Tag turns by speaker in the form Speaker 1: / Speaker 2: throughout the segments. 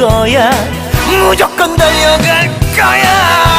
Speaker 1: 거야. 무조건 달려갈 거야.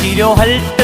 Speaker 1: 필요할 땐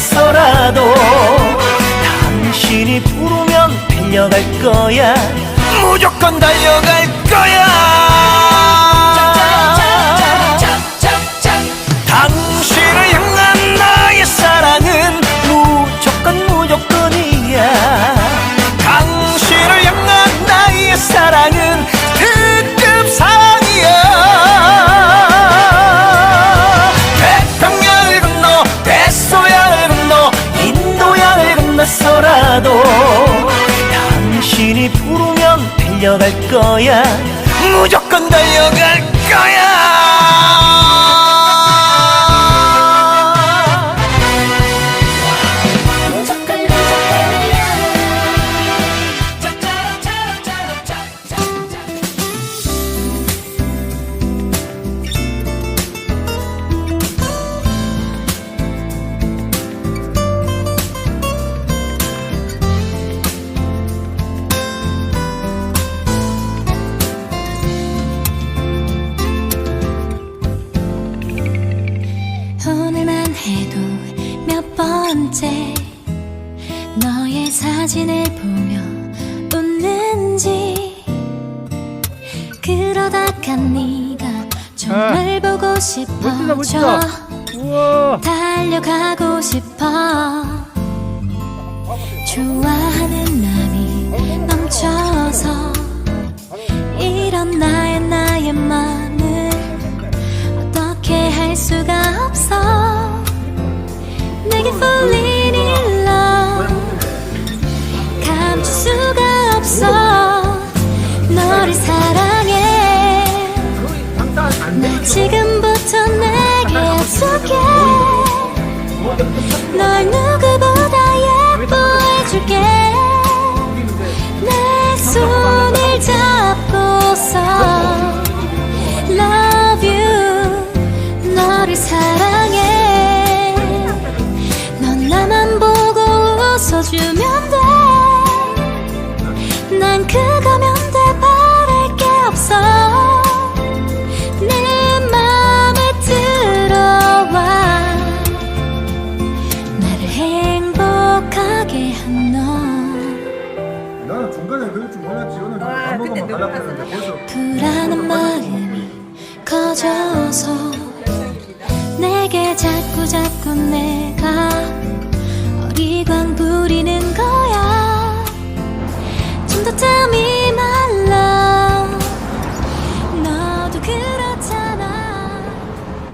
Speaker 1: 건너서라도 당신이 부르면 달려갈 거야. 무조건 달려갈 거야 건너서라도 당신이 부르면 달려갈 거야. 무조건 달려갈 거야
Speaker 2: 오늘만 해도 몇 번째 너의 사진을 보며 웃는지 그러다가 네가 정말 보고
Speaker 3: 멋지다, 멋지다. 우와
Speaker 2: 달려가고 싶어 좋아하는 마음이 넘쳐서 이런 나의 나의 마음을 어떻게 할 수가 없어 지금부터 내게 약속해. 널 누구보다 예뻐해줄게. 내 손을 잡고서 Love you. 너를 사랑해. 넌 나만 보고 웃어주면 돼 불안한 마음이 커져서 내게 자꾸 자꾸 내가 어리광 부리는 거야. 좀 더 잠이